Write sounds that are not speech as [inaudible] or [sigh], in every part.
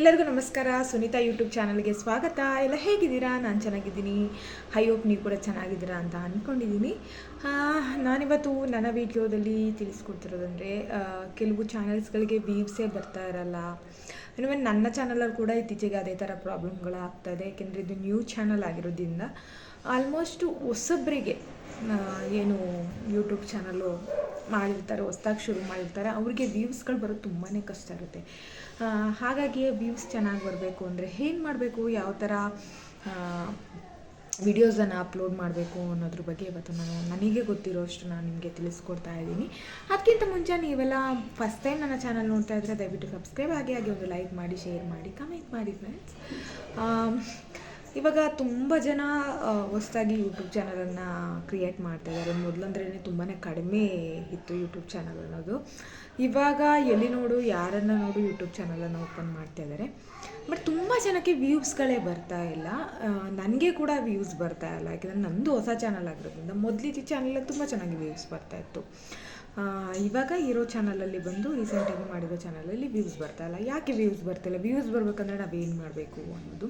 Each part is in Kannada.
ಎಲ್ಲರಿಗೂ ನಮಸ್ಕಾರ. ಸುನೀತಾ ಯೂಟ್ಯೂಬ್ ಚಾನಲ್ಗೆ ಸ್ವಾಗತ. ಎಲ್ಲ ಹೇಗಿದ್ದೀರಾ? ನಾನು ಚೆನ್ನಾಗಿದ್ದೀನಿ. ಐ ಹೋಪ್ ನೀವು ಕೂಡ ಚೆನ್ನಾಗಿದ್ದೀರಾ ಅಂತ ಅಂದ್ಕೊಂಡಿದ್ದೀನಿ ನಾನಿವತ್ತು ನನ್ನ ವಿಡಿಯೋದಲ್ಲಿ ತಿಳಿಸ್ಕೊಡ್ತಿರೋದಂದರೆ ಕೆಲವು ಚಾನಲ್ಸ್ಗಳಿಗೆ ವೀವ್ಸೇ ಬರ್ತಾ ಇರಲ್ಲ. ಇನ್ನು ನನ್ನ ಚಾನಲಲ್ಲಿ ಕೂಡ ಇತ್ತೀಚೆಗೆ ಅದೇ ಥರ ಪ್ರಾಬ್ಲಮ್ಗಳಾಗ್ತದೆ ಯಾಕೆಂದರೆ ಇದು ನ್ಯೂ ಚಾನಲ್ ಆಗಿರೋದ್ರಿಂದ ಆಲ್ಮೋಸ್ಟು ಹೊಸಬ್ರಿಗೆ ಏನು ಯೂಟ್ಯೂಬ್ ಚಾನಲ್ಲು ಮಾಡಿರ್ತಾರೆ, ಹೊಸ್ದಾಗಿ ಶುರು ಮಾಡಿರ್ತಾರೆ, ಅವ್ರಿಗೆ ವ್ಯೂಸ್ಗಳು ಬರೋದು ತುಂಬಾ ಕಷ್ಟ ಇರುತ್ತೆ. ಹಾಗಾಗಿ ವ್ಯೂಸ್ ಚೆನ್ನಾಗಿ ಬರಬೇಕು ಅಂದರೆ ಏನು ಮಾಡಬೇಕು, ಯಾವ ಥರ ವಿಡಿಯೋಸನ್ನು ಅಪ್ಲೋಡ್ ಮಾಡಬೇಕು ಅನ್ನೋದ್ರ ಬಗ್ಗೆ ಇವತ್ತು ನಾನು, ನನಗೆ ಗೊತ್ತಿರೋಷ್ಟು ನಾನು ನಿಮಗೆ ತಿಳಿಸ್ಕೊಡ್ತಾ ಇದ್ದೀನಿ. ಅದಕ್ಕಿಂತ ಮುಂಚೆ ನೀವೆಲ್ಲ ಫಸ್ಟ್ ಟೈಮ್ ನನ್ನ ಚಾನಲ್ ನೋಡ್ತಾ ಇದ್ದರೆ ದಯವಿಟ್ಟು ಸಬ್ಸ್ಕ್ರೈಬ್ ಆಗಿ ಆಗಿ ಒಂದು ಲೈಕ್ ಮಾಡಿ ಶೇರ್ ಮಾಡಿ ಕಮೆಂಟ್ ಮಾಡಿ ಫ್ರೆಂಡ್ಸ್ ಇವಾಗ ತುಂಬ ಜನ ಹೊಸದಾಗಿ ಯೂಟ್ಯೂಬ್ ಚಾನಲನ್ನು ಕ್ರಿಯೇಟ್ ಮಾಡ್ತಾ ಇದ್ದಾರೆ ಮೊದಲಂದ್ರೇ ತುಂಬಾ ಕಡಿಮೆ ಇತ್ತು ಯೂಟ್ಯೂಬ್ ಚಾನಲ್ ಅನ್ನೋದು. ಇವಾಗ ಎಲ್ಲಿ ನೋಡು ಯಾರನ್ನು ನೋಡು ಯೂಟ್ಯೂಬ್ ಚಾನಲನ್ನು ಓಪನ್ ಮಾಡ್ತಾ ಇದ್ದಾರೆ ಬಟ್ ತುಂಬ ಜನಕ್ಕೆ ವ್ಯೂಸ್ಗಳೇ ಬರ್ತಾ ಇಲ್ಲ. ನನಗೆ ಕೂಡ ವ್ಯೂಸ್ ಬರ್ತಾ ಇಲ್ಲ. ಯಾಕೆಂದರೆ ನಂದು ಹೊಸ ಚಾನಲ್ ಆಗಿರೋದ್ರಿಂದ ಮೊದಲಿದ್ದ ಚಾನಲಲ್ಲಿ ತುಂಬ ಚೆನ್ನಾಗಿ ವ್ಯೂಸ್ ಬರ್ತಾ ಇತ್ತು. ಆ, ಇವಾಗ ಇರೋ ಚಾನಲಲ್ಲಿ ಬಂದು ರೀಸೆಂಟಾಗಿ ಮಾಡಿರೋ ಚಾನಲಲ್ಲಿ ವ್ಯೂಸ್ ಬರ್ತಾ ಇಲ್ಲ. ಯಾಕೆ ವ್ಯೂಸ್ ಬರ್ತಿಲ್ಲ ವ್ಯೂಸ್ ಬರಬೇಕಂದ್ರೆ ನಾವೇನು ಮಾಡಬೇಕು ಅನ್ನೋದು.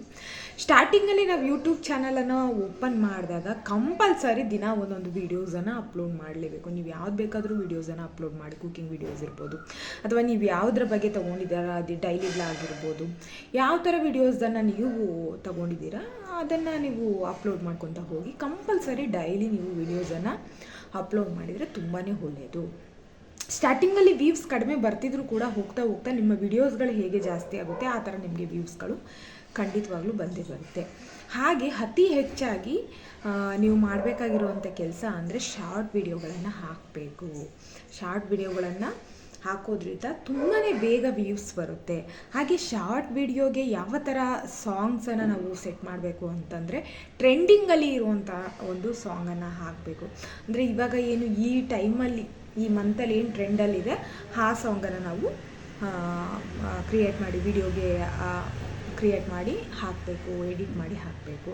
ಸ್ಟಾರ್ಟಿಂಗಲ್ಲಿ ನಾವು ಯೂಟ್ಯೂಬ್ ಚಾನಲನ್ನು ಓಪನ್ ಮಾಡಿದಾಗ ಕಂಪಲ್ಸರಿ ದಿನ ಒಂದೊಂದು ವೀಡಿಯೋಸನ್ನು ಅಪ್ಲೋಡ್ ಮಾಡಲೇಬೇಕು. ನೀವು ಯಾವ್ದು ಬೇಕಾದರೂ ವೀಡಿಯೋಸನ್ನು ಅಪ್ಲೋಡ್ ಮಾಡಿ ಕುಕಿಂಗ್ ವೀಡಿಯೋಸ್ ಇರ್ಬೋದು. ಅಥವಾ ನೀವು ಯಾವುದ್ರ ಬಗ್ಗೆ ತೊಗೊಂಡಿದ್ದೀರ, ಅದು ಡೈಲಿ ಬ್ಲಾಗ್ ಇರ್ಬೋದು. ಯಾವ ಥರ ವೀಡಿಯೋಸನ್ನು ನೀವು ತೊಗೊಂಡಿದ್ದೀರಾ, ಅದನ್ನು ನೀವು ಅಪ್ಲೋಡ್ ಮಾಡ್ಕೊತ ಹೋಗಿ ಕಂಪಲ್ಸರಿ ಡೈಲಿ ನೀವು ವೀಡಿಯೋಸನ್ನು ಅಪ್ಲೋಡ್ ಮಾಡಿದರೆ ತುಂಬಾ ಒಳ್ಳೆಯದು ಸ್ಟಾರ್ಟಿಂಗಲ್ಲಿ ವ್ಯೂವ್ಸ್ ಕಡಿಮೆ ಬರ್ತಿದ್ರು ಕೂಡ ಹೋಗ್ತಾ ಹೋಗ್ತಾ ನಿಮ್ಮ ವಿಡಿಯೋಸ್ಗಳು ಹೇಗೆ ಜಾಸ್ತಿ ಆಗುತ್ತೆ, ಆ ಥರ ನಿಮಗೆ ವ್ಯೂವ್ಸ್ಗಳು ಖಂಡಿತವಾಗ್ಲೂ ಬಂದೇ ಬರುತ್ತೆ ಹಾಗೆ ಅತಿ ಹೆಚ್ಚಾಗಿ ನೀವು ಮಾಡಬೇಕಾಗಿರುವಂಥ ಕೆಲಸ ಅಂದರೆ ಶಾರ್ಟ್ ವಿಡಿಯೋಗಳನ್ನು ಹಾಕಬೇಕು. ಶಾರ್ಟ್ ವಿಡಿಯೋಗಳನ್ನು ಹಾಕೋದ್ರಿಂದ ತುಂಬಾ ಬೇಗ ವ್ಯೂಸ್ ಬರುತ್ತೆ. ಹಾಗೆ ಶಾರ್ಟ್ ವಿಡಿಯೋಗೆ ಯಾವ ಥರ ಸಾಂಗ್ಸನ್ನು ನಾವು ಸೆಟ್ ಮಾಡಬೇಕು ಅಂತಂದರೆ ಟ್ರೆಂಡಿಂಗಲ್ಲಿ ಇರುವಂಥ ಒಂದು ಸಾಂಗನ್ನು ಹಾಕಬೇಕು. ಅಂದರೆ ಇವಾಗ ಏನು ಈ ಟೈಮಲ್ಲಿ ಈ ಮಂತಲ್ಲಿ ಏನು ಟ್ರೆಂಡಲ್ಲಿದೆ ಆ ಸಾಂಗನ್ನು ನಾವು ಕ್ರಿಯೇಟ್ ಮಾಡಿ ವಿಡಿಯೋಗೆ ಕ್ರಿಯೇಟ್ ಮಾಡಿ ಹಾಕಬೇಕು ಎಡಿಟ್ ಮಾಡಿ ಹಾಕಬೇಕು.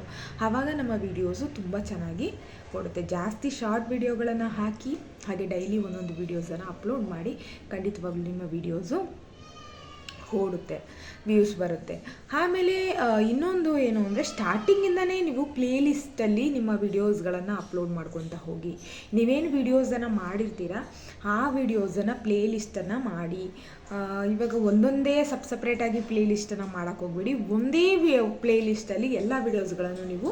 ಆವಾಗ ನಮ್ಮ ವೀಡಿಯೋಸು ತುಂಬ ಚೆನ್ನಾಗಿ ಕೊಡುತ್ತೆ. ಜಾಸ್ತಿ ಶಾರ್ಟ್ ವಿಡಿಯೋಗಳನ್ನು ಹಾಕಿ, ಹಾಗೆ ಡೈಲಿ ಒಂದೊಂದು ವೀಡಿಯೋಸನ್ನು ಅಪ್ಲೋಡ್ ಮಾಡಿ ಖಂಡಿತವಾಗ್ಲೂ ನಿಮ್ಮ ವೀಡಿಯೋಸು ಓಡುತ್ತೆ ವ್ಯೂಸ್ ಬರುತ್ತೆ. ಆಮೇಲೆ ಇನ್ನೊಂದು ಏನು ಅಂದರೆ ಸ್ಟಾರ್ಟಿಂಗಿಂದನೇ ನೀವು ಪ್ಲೇ ಲಿಸ್ಟಲ್ಲಿ ನಿಮ್ಮ ವಿಡಿಯೋಸ್ಗಳನ್ನು ಅಪ್ಲೋಡ್ ಮಾಡ್ಕೊತ ಹೋಗಿ. ನೀವೇನು ವಿಡಿಯೋಸನ್ನು ಮಾಡಿರ್ತೀರ, ಆ ವಿಡಿಯೋಸನ್ನು ಪ್ಲೇ ಲಿಸ್ಟನ್ನು ಮಾಡಿ ಇವಾಗ ಒಂದೊಂದೇ ಸಪ್ ಸಪ್ರೇಟಾಗಿ ಪ್ಲೇ ಲಿಸ್ಟನ್ನು ಮಾಡೋಕ್ಕೆ ಹೋಗ್ಬೇಡಿ. ಒಂದೇ ಪ್ಲೇ ಲಿಸ್ಟಲ್ಲಿ ಎಲ್ಲ ವಿಡಿಯೋಸ್ಗಳನ್ನು ನೀವು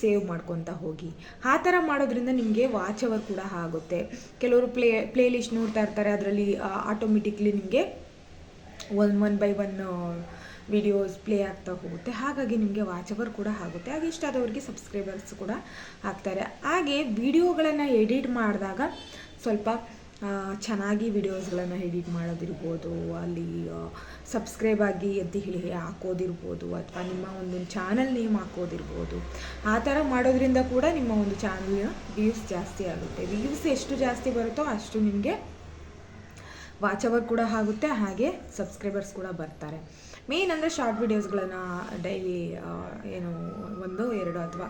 ಸೇವ್ ಮಾಡ್ಕೊತ ಹೋಗಿ. ಆ ಥರ ಮಾಡೋದ್ರಿಂದ ನಿಮಗೆ ವಾಚ್ ಅವರ್ ಕೂಡ ಆಗುತ್ತೆ. ಕೆಲವರು ಪ್ಲೇ ಪ್ಲೇ ಲಿಸ್ಟ್ ನೋಡ್ತಾ ಇರ್ತಾರೆ, ಅದರಲ್ಲಿ ಆಟೋಮೆಟಿಕ್ಲಿ ನಿಮಗೆ one one by one videos play ಆಗ್ತಾ ಹೋಗುತ್ತೆ. ಹಾಗಾಗಿ ನಿಮಗೆ ವಾಚ್ ಅವರ್ ಕೂಡ ಆಗುತ್ತೆ. ಹಾಗೆ ಇಷ್ಟ ಆದವ್ರಿಗೆ ಸಬ್ಸ್ಕ್ರೈಬರ್ಸ್ ಕೂಡ ಆಗ್ತಾರೆ. ಹಾಗೆ ವಿಡಿಯೋಗಳನ್ನು ಎಡಿಟ್ ಮಾಡಿದಾಗ ಸ್ವಲ್ಪ ಚೆನ್ನಾಗಿ ವಿಡಿಯೋಸ್ಗಳನ್ನು ಎಡಿಟ್ ಮಾಡೋದಿರ್ಬೋದು, ಅಲ್ಲಿ ಸಬ್ಸ್ಕ್ರೈಬ್ ಆಗಿ ಅಂತ ಹೇಳಿ ಹಾಕೋದಿರ್ಬೋದು, ಅಥವಾ ನಿಮ್ಮ ಒಂದು ಚಾನಲ್ ನೇಮ್ ಹಾಕೋದಿರ್ಬೋದು. ಆ ಥರ ಮಾಡೋದ್ರಿಂದ ಕೂಡ ನಿಮ್ಮ ಒಂದು ಚಾನಲ್ನ ವ್ಯೂಸ್ ಜಾಸ್ತಿ ಆಗುತ್ತೆ. ವ್ಯೂಸ್ ಎಷ್ಟು ಜಾಸ್ತಿ ಬರುತ್ತೋ ಅಷ್ಟು ನಿಮಗೆ ವಾಚ್ ಅವರ್ ಕೂಡ ಆಗುತ್ತೆ, ಹಾಗೆ ಸಬ್ಸ್ಕ್ರೈಬರ್ಸ್ ಕೂಡ ಬರ್ತಾರೆ. ಮೇನ್ ಅಂದರೆ ಶಾರ್ಟ್ ವೀಡಿಯೋಸ್ಗಳನ್ನು ಡೈಲಿ ಏನು, ಒಂದು, ಎರಡು ಅಥವಾ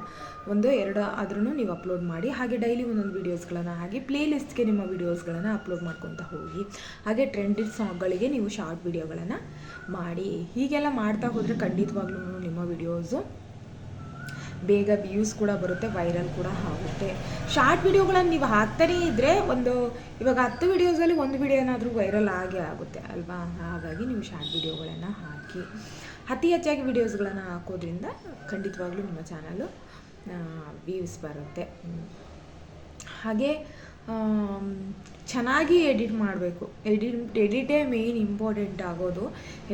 ಒಂದು, ಎರಡು ಆದ್ರೂ ನೀವು ಅಪ್ಲೋಡ್ ಮಾಡಿ, ಹಾಗೆ ಡೈಲಿ ಒಂದೊಂದು ವೀಡಿಯೋಸ್ಗಳನ್ನು ಹಾಗೆ ಪ್ಲೇ ಲಿಸ್ಟ್ಗೆ ನಿಮ್ಮ ವೀಡಿಯೋಸ್ಗಳನ್ನು ಅಪ್ಲೋಡ್ ಮಾಡ್ಕೊತ ಹೋಗಿ, ಹಾಗೆ ಟ್ರೆಂಡಿಡ್ ಸಾಂಗ್ಗಳಿಗೆ ನೀವು ಶಾರ್ಟ್ ವೀಡಿಯೋಗಳನ್ನು ಮಾಡಿ. ಹೀಗೆಲ್ಲ ಮಾಡ್ತಾ ಹೋದರೆ ಖಂಡಿತವಾಗ್ಲೂ ನಿಮ್ಮ ವಿಡಿಯೋಸು ಬೇಗ ವ್ಯೂಸ್ ಕೂಡ ಬರುತ್ತೆ ವೈರಲ್ ಕೂಡ ಆಗುತ್ತೆ. ಶಾರ್ಟ್ ವಿಡಿಯೋಗಳನ್ನು ನೀವು ಹಾಕ್ತಾನೇ ಇದ್ದರೆ ಒಂದು, ಇವಾಗ ಹತ್ತು ವಿಡಿಯೋಸಲ್ಲಿ ಒಂದು ವಿಡಿಯೋ ಏನಾದರೂ ವೈರಲ್ ಆಗೇ ಆಗುತ್ತೆ ಅಲ್ವಾ? ಹಾಗಾಗಿ ನೀವು ಶಾರ್ಟ್ ವಿಡಿಯೋಗಳನ್ನು ಹಾಕಿ. ಅತಿ ಹೆಚ್ಚಾಗಿ ವಿಡಿಯೋಸ್ಗಳನ್ನು ಹಾಕೋದ್ರಿಂದ ಖಂಡಿತವಾಗ್ಲೂ ನಿಮ್ಮ ಚಾನಲು ವ್ಯೂಸ್ ಬರುತ್ತೆ. ಹಾಗೆ ಚೆನ್ನಾಗಿ ಎಡಿಟ್ ಮಾಡಬೇಕು. ಎಡಿಟ್, ಎಡಿಟೇ ಮೇಯ್ನ್ ಇಂಪಾರ್ಟೆಂಟ್ ಆಗೋದು.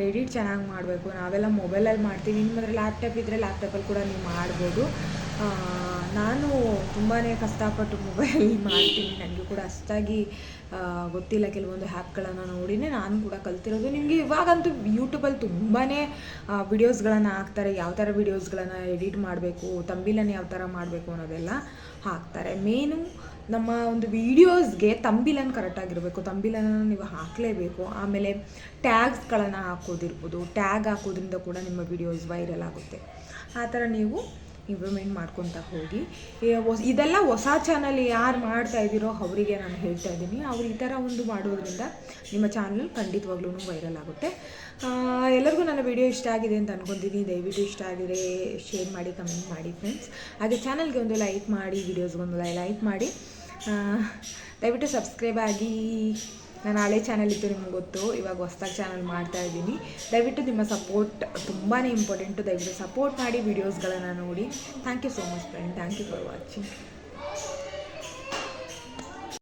ಎಡಿಟ್ ಚೆನ್ನಾಗಿ ಮಾಡಬೇಕು. ನಾವೆಲ್ಲ ಮೊಬೈಲಲ್ಲಿ ಮಾಡ್ತೀವಿ. ನಿಮ್ಮದ್ರ ಲ್ಯಾಪ್ಟಾಪ್ ಇದ್ದರೆ ಲ್ಯಾಪ್ಟಾಪಲ್ಲಿ ಕೂಡ ನೀವು ಮಾಡ್ಬೋದು. ನಾನು ತುಂಬಾ ಕಷ್ಟಪಟ್ಟು ಮೊಬೈಲ್ [laughs] ಮಾಡ್ತೀನಿ. ನನಗೆ ಕೂಡ ಅಷ್ಟಾಗಿ ಗೊತ್ತಿಲ್ಲ ಕೆಲವೊಂದು ಹ್ಯಾಪ್ಗಳನ್ನು ನೋಡಿನೇ ನಾನು ಕೂಡ ಕಲ್ತಿರೋದು. ನಿಮಗೆ ಇವಾಗಂತೂ ಯೂಟ್ಯೂಬಲ್ಲಿ ತುಂಬಾ ವಿಡಿಯೋಸ್ಗಳನ್ನು ಹಾಕ್ತಾರೆ. ಯಾವ ಥರ ವಿಡಿಯೋಸ್ಗಳನ್ನು ಎಡಿಟ್ ಮಾಡಬೇಕು ತಂಬಿಲನ್ನು ಯಾವ ಥರ ಮಾಡಬೇಕು ಅನ್ನೋದೆಲ್ಲ ಹಾಕ್ತಾರೆ. ಮೇನು ನಮ್ಮ ಒಂದು ವೀಡಿಯೋಸ್ಗೆ ತಂಬಿಲನ್ನು ಕರೆಕ್ಟಾಗಿರಬೇಕು ತಂಬಿಲನ್ನು ನೀವು ಹಾಕಲೇಬೇಕು. ಆಮೇಲೆ ಟ್ಯಾಗ್ಸ್ಗಳನ್ನು ಹಾಕೋದಿರ್ಬೋದು. ಟ್ಯಾಗ್ ಹಾಕೋದ್ರಿಂದ ಕೂಡ ನಿಮ್ಮ ವಿಡಿಯೋಸ್ ವೈರಲ್ ಆಗುತ್ತೆ. ಆ ಥರ ನೀವು ಇಂಪ್ರೂವ್ಮೆಂಟ್ ಮಾಡ್ಕೊತಾ ಹೋಗಿ. ಇದೆಲ್ಲ ಹೊಸ ಚಾನಲ್ ಯಾರು ಮಾಡ್ತಾ ಇದ್ದೀರೋ ಅವರಿಗೆ ನಾನು ಹೇಳ್ತಾ ಇದ್ದೀನಿ. ಅವ್ರು ಈ ಥರ ಒಂದು ಮಾಡೋದ್ರಿಂದ ನಿಮ್ಮ ಚಾನಲ್ ಖಂಡಿತವಾಗ್ಲೂ ವೈರಲ್ ಆಗುತ್ತೆ. ಎಲ್ಲರಿಗೂ ನನ್ನ ವಿಡಿಯೋ ಇಷ್ಟ ಆಗಿದೆ ಅಂತ ಅನ್ಕೊತೀನಿ. ದಯವಿಟ್ಟು ಇಷ್ಟ ಆಗಿದೆ ಶೇರ್ ಮಾಡಿ ಕಮೆಂಟ್ ಮಾಡಿ ಫ್ರೆಂಡ್ಸ್ ಹಾಗೆ ಚಾನಲ್ಗೆ ಒಂದು ಲೈಕ್ ಮಾಡಿ ವಿಡಿಯೋಸ್ಗೊಂದು ಲೈಕ್ ಮಾಡಿ. ದಯವಿಟ್ಟು ಸಬ್ಸ್ಕ್ರೈಬ್ ಆಗಿ ನಾನು ಹಳೆ ಚಾನಲ್ ಇತ್ತು ನಿಮ್ಗೆ ಗೊತ್ತು, ಇವಾಗ ಹೊಸ್ದಾಗಿ ಚಾನಲ್ ಮಾಡ್ತಾ ಇದ್ದೀನಿ. ದಯವಿಟ್ಟು ನಿಮ್ಮ ಸಪೋರ್ಟ್ ತುಂಬಾ ಇಂಪಾರ್ಟೆಂಟು ದಯವಿಟ್ಟು ಸಪೋರ್ಟ್ ಮಾಡಿ ವೀಡಿಯೋಸ್ಗಳನ್ನು ನೋಡಿ. Thank you so much friend thank you for watching